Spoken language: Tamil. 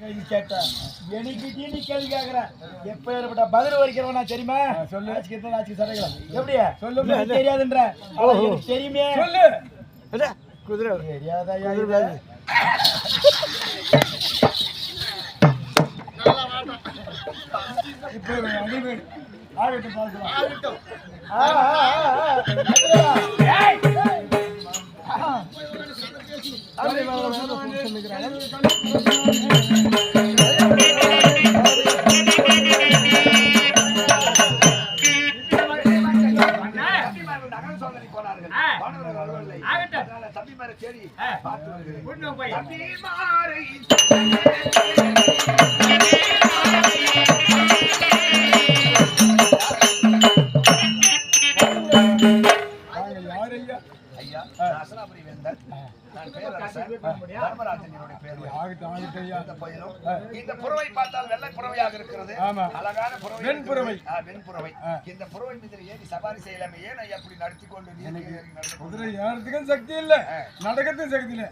கேள்வி கேட்டேன் எனக்கு நீ கேள்வி கேக்குற எப்ப ஏற்பட்ட பதில் வரைக்கிறவன் நான் தெரியுமா சொல்லு ஆச்சுக்கு சரைக்கலாம் எப்படியா சொல்லு எனக்கு தெரியாதுன்ற எனக்கு தெரியுமே சொல்லு குதிரை தெரியாதா இது? இப்போ அடிவேடு ஆகட்டும் பார்க்கலாம் ஆகட்டும் ஆ ஆ ஆ ஏய் அப்படி வா, வா, வா, வா, சொல்லுகிறாங்க. நாங்கள் ஐயா? பேர். இந்த. இந்த புறவை பார்த்தால் வெள்ளை புறவையாக இருக்கிறது. அழகான புறவை வெண்புறவை. வெண்புறவை. இந்த புறவை ஏறி சவாரி செய்யலாமே ஏன் ஐயா அப்படி நடத்தி கொண்டு நடந்து கொண்டு குதிரை ஏறதுக்கும் சக்தி இல்ல நடக்கிறதுக்கும் சக்தி இல்ல